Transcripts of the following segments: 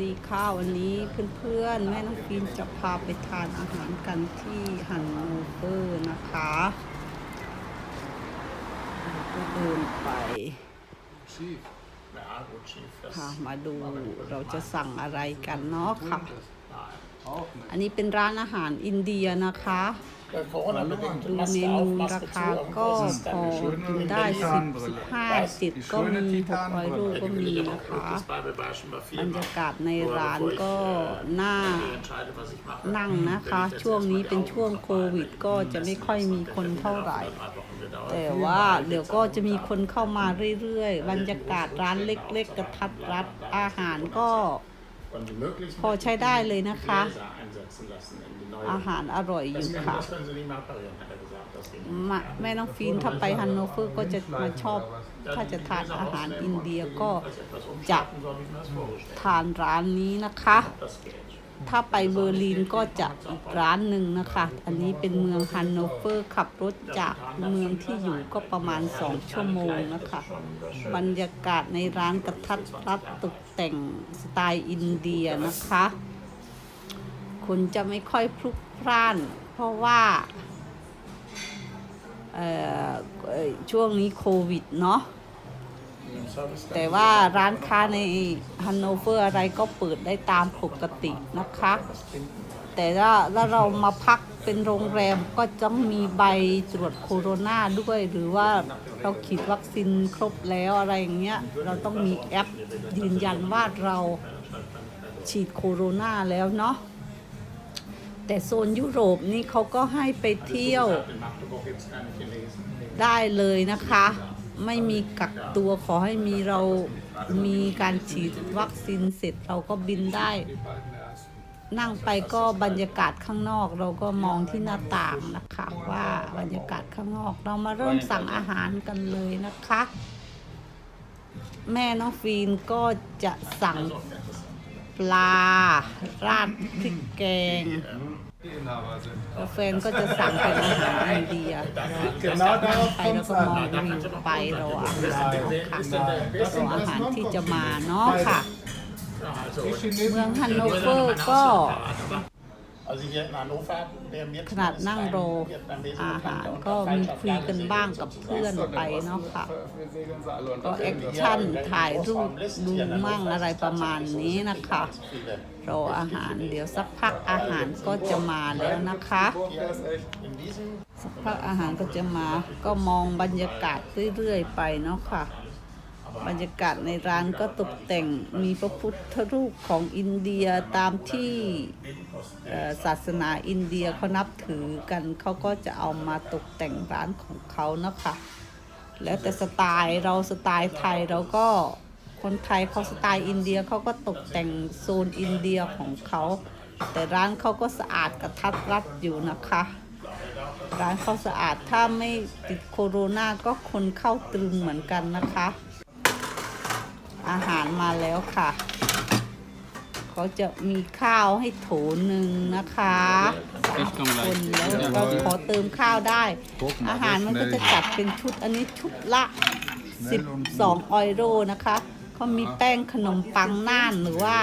ดีค่ะวันนี้เพื่อนๆแม่น้องฟินจะพาไปทานอาหารกันที่ฮันโนเวอร์นะคะก็เดินไปค่ะมาดูเราจะสั่งอะไรกันเนาะค่ะ อันนี้เป็นร้านอาหารอินเดียนะคะ Bei Corona-bedingt ดู Maske เม auf, นู Maske รา zu, คา irgendwo ก็ ist es พอ dann กินได้สิบสิบห้าเจ็ดก็มีหกร้อยรูปก็มีนะคะ บรรยากาศในร้านก็น่านั่งนะคะ ช่วงนี้เป็นช่วงโควิด ก็จะไม่ค่อยมีคนเท่าไหร่ แต่ว่าเดี๋ยวก็จะมีคนเข้ามาเรื่อยๆ บรรยากาศร้านเล็ก ๆ กระทัดรัดอาหารก็ พอใช้ได้เลยนะคะ อาหารอร่อยอยู่ค่ะมาแม่น้องฟินถ้าไปฮันโนเวอร์ก็จะมาชอบ ถ้าจะทานอาหารอินเดียก็จะทานร้านนี้นะคะ ถ้าไปเบอร์ลินก็จะอีกร้านหนึ่งนะคะ อันนี้เป็นเมืองฮันโนเวอร์ขับรถจากเมืองที่อยู่ก็ประมาณ 2 ชั่วโมงนะคะ บรรยากาศในร้านกระทัดรัดตกแต่งสไตล์อินเดียนะคะ คนจะไม่ค่อยพลุกพล่าน เพราะว่าเอ่อช่วงนี้โควิดเนาะ แต่ว่าร้านค้าในฮันโนเวอร์อะไรก็เปิดได้ตามปกตินะคะ แต่ถ้าถ้าเรามาพักเป็นโรงแรมก็ต้องมีใบตรวจโคโรนาด้วย หรือว่าเราฉีดวัคซีนครบแล้วอะไรอย่างเงี้ย เราต้องมีแอปยืนยันว่าเราฉีดโคโรนาแล้วเนาะแต่โซนยุโรปนี่เขาก็ให้ไปเที่ยวได้เลยนะคะ ไม่มีกักตัวขอให้มีเรามีการฉีดวัคซีนเสร็จเราก็บินได้ นั่งไปก็บรรยากาศข้างนอก เราก็มองที่หน้าต่างนะคะว่าบรรยากาศข้างนอก เรามาเริ่มสั่งอาหารกันเลยนะคะ แม่น้องฟีนก็จะสั่งปลาราดพริกแกง แล้วแฟนก็จะสั่งเป็นอาหารอินเดีย Genau darauf ไป kommt แล้ว es ก็มอง an. วิวไปเราอาหารค่ะรออาหารที่จะมาเนาะค่ะ Die Chinesen เมืองฮันโนเวอร์ก็ ขนาดนั่งรออาหารก็มีคุยกันบ้างกับเพื่อนไปเนาะค่ะ ก็แอคชั่นถ่ายรูปดูมั่งอะไรประมาณนี้นะคะรออาหารเดี๋ยวสักพักอาหารก็จะมาแล้วนะคะ สักพักอาหารก็จะมาก็มองบรรยากาศเรื่อยๆไปเนาะค่ะ บรรยากาศในร้านก็ตกแต่งมีพระพุทธรูปของอินเดียตามที่ศาสนาอินเดียเขานับถือกันเขาก็จะเอามาตกแต่งร้านของเขานะคะแล้วแต่สไตล์เราสไตล์ไทยเราก็คนไทยเขาสไตล์อินเดียเขาก็ตกแต่งโซนอินเดียของเขา แต่ร้านเขาก็สะอาดกระทัดรัดอยู่นะคะ ร้านเขาสะอาดถ้าไม่ติดโคโรนาก็คนเข้าตรึมเหมือนกันนะคะ อาหารมาแล้วค่ะ เขาจะมีข้าวให้โถหนึ่งนะคะสามคนแล้วก็ขอเติมข้าวได้ อาหารมันก็จะจัดเป็นชุดอันนี้ชุดละ12ออยโรนะคะเขามีแป้งขนมปังน่านหรือว่า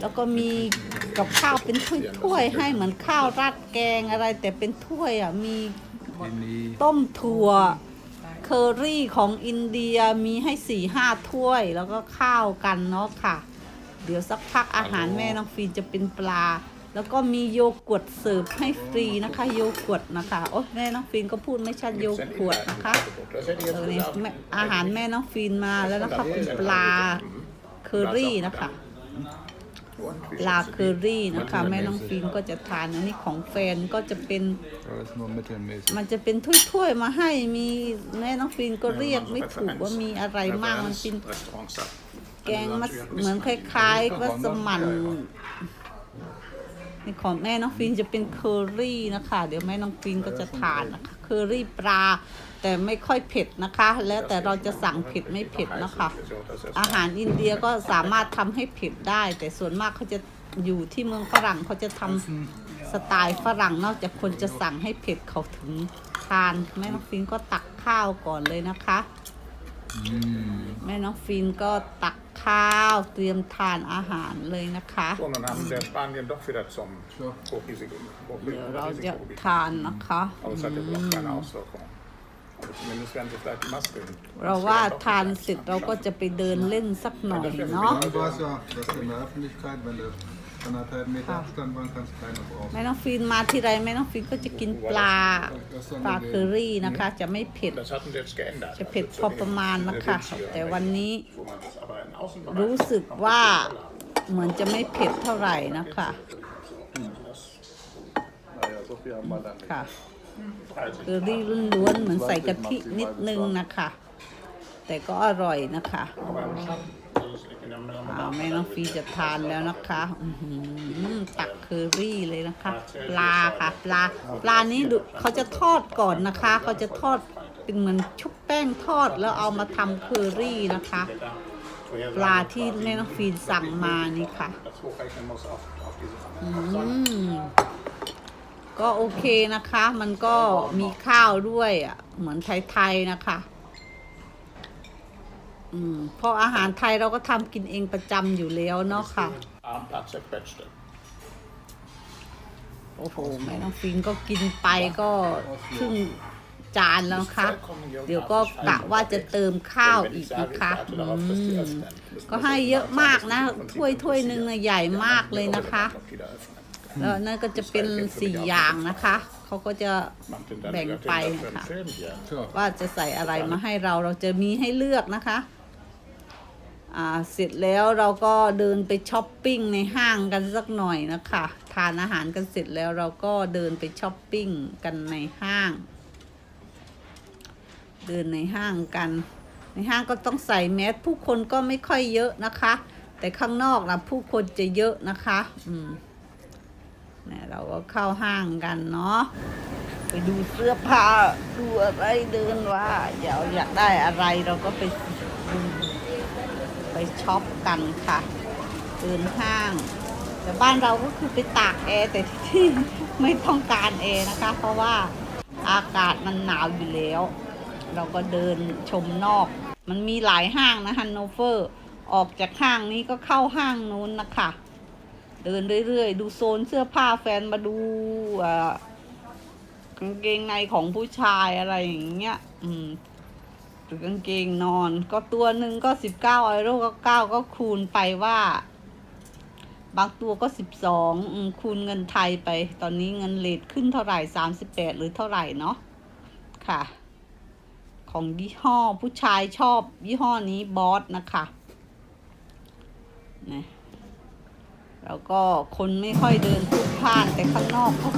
แล้วก็มีกับข้าวเป็นถ้วยๆให้เหมือนข้าวราดแกงอะไรแต่เป็นถ้วยอะมีต้มถั่ว เคอรี่ของอินเดียมีให้สี่ห้าถ้วยแล้วก็ข้าวกันเนาะค่ะ เดี๋ยวสักพักอาหารแม่น้องฟีนจะเป็นปลา แล้วก็มีโยกวดเสิร์ฟให้ฟรีนะคะ โยกวดนะคะโอ้แม่น้องฟีนก็พูดไม่ชัดโยกวดนะคะ Das hätte ich เอ jetzt อนี่ gesagt. แม่อาหารแม่น้องฟีนมาแล้วนะคะเป็นปลาเคอรี่นะคะป ลาเคอรี่นะคะ แม่น้องฟีนก็จะทานอันนี้ของแฟนก็จะเป็น มันจะเป็นถ้วยๆมาให้มีแม่น้องฟินก็เรียกไม่ถูกว่ามีอะไรมากมันเป็นแกงมัสเหมือนคล้ายๆวัสมัน นี่ของแม่น้องฟินจะเป็นเคอรี่นะคะ เดี๋ยวแม่น้องฟินก็จะทานนะคะเคอรี่ปลา แต่ไม่ค่อยเผ็ดนะคะ แล้วแต่เราจะสั่งเผ็ดไม่เผ็ดนะคะ อาหารอินเดียก็สามารถทำให้เผ็ดได้ แต่ส่วนมากเขาจะอยู่ที่เมืองฝรั่งเขาจะทำสไตล์ฝรั่งนอกจากคนจะสั่งให้เผ็ดเขาถึงทาน แม่น้องฟินก็ตักข้าวก่อนเลยนะคะ Mm. แม่น้องฟินก็ตัก ข้าว เตรียมทานอาหารเลยนะคะ So, und dann haben der Spanien doch wieder zum Sure. Hochrisiko. เดี๋ยวเราจะ Hochrisikogebiet. ทานนะคะ Aber es hat jetzt noch keine Auswirkungen. Aber zumindest werden sie vielleicht die Maske. เราว่าทานเสร็จเราก็จะไปเดินเล่นสักหน่อยเนาะ Dann war es ja, dass du in der Öffentlichkeit, wenn du anderthalb Meter Ah. Abstand waren kannst, keine brauchen. แม่น้องฟินมาทีไรแม่น้องฟินก็จะกินปลาปลาเคอรี่นะคะ จะไม่เผ็ด Das hatten sie jetzt geändert. จะเผ็ดพอประมาณนะคะ แต่วันนี้ Wo man das aber in Außenbereich รู้สึกว่าเหมือนจะไม่เผ็ดเท่าไหร่นะคะ Naja, so viel haben wir dann nicht. ค่ะ Also, เคอรี่ล้วนๆเหมือนใส่กะทินิดนึงนะคะ แต่ก็อร่อยนะคะ อ่าแม่น้องฟีจะทานแล้วนะคะอื้อหือตักเคอรี่เลยนะคะ ปลาค่ะปลาปลานี้ดูเขาจะทอดก่อนนะคะเขาจะทอดเป็นเหมือนชุบแป้งทอดแล้วเอามาทำเคอรี่นะคะ ปลาที่แม่น้องฟีนสั่งมานี่ค่ะ อืมก็โอเคนะคะ มันก็มีข้าวด้วยอะ เหมือนไทยๆนะคะ อืมเพราะอาหารไทยเราก็ทำกินเองประจำอยู่แล้วเนาะค่ะ Abendblatt zerquetschte. โอ้โหแม่น้องฟินก็กินไปก็ครึ่งจานแล้วค่ะ เดี๋ยวก็กะว่าจะเติมข้าวอีกนะคะอืมก็ให้เยอะมากนะ ถ้วยถ้วยหนึ่งน่ะใหญ่มากเลยนะคะ แล้วนั่นก็จะเป็นสี่อย่างนะคะ เขาก็จะแบ่งไปนะคะ Sure. ว่าจะใส่อะไรมาให้เราเราจะมีให้เลือกนะคะอ่า เสร็จแล้วเราก็เดินไปช้อปปิ้งในห้างกันสักหน่อยนะคะ ทานอาหารกันเสร็จแล้วเราก็เดินไปช้อปปิ้งกันในห้าง เดินในห้างกัน ในห้างก็ต้องใส่แมสผู้คนก็ไม่ค่อยเยอะนะคะ แต่ข้างนอกนะผู้คนจะเยอะนะคะอืมเนี่ยเราก็เข้าห้างกันเนาะไปดูเสื้อผ้าดูอะไรเดินว่าเดี๋ยวอยากได้อะไรเราก็ไปดู ไปช็อปกันค่ะเดินห้าง แต่บ้านเราก็คือไปตากแอร์แต่ที่ไม่ต้องการแอร์นะคะ เพราะว่าอากาศมันหนาวอยู่แล้ว เราก็เดินชมนอก มันมีหลายห้างนะฮันโนเฟอร์ ออกจากห้างนี้ก็เข้าห้างนู้นนะคะ เดินเรื่อยๆ ดูโซนเสื้อผ้าแฟนมาดูอ่ากางเกงในของผู้ชายอะไรอย่างเงี้ย อืม กางเกงนอน ก็ตัวหนึ่งก็สิบเก้าไอโรก็เก้าก็คูณไปว่า บางตัวก็สิบสองคูณเงินไทยไป ตอนนี้เงินเลทขึ้นเท่าไหร่สามสิบแปดหรือเท่าไหร่เนาะค่ะ ของยี่ห้อผู้ชายชอบยี่ห้อนี้บอสนะคะนะแล้วก็คนไม่ค่อยเดินพลุกพล่านแต่ข้างนอกเขา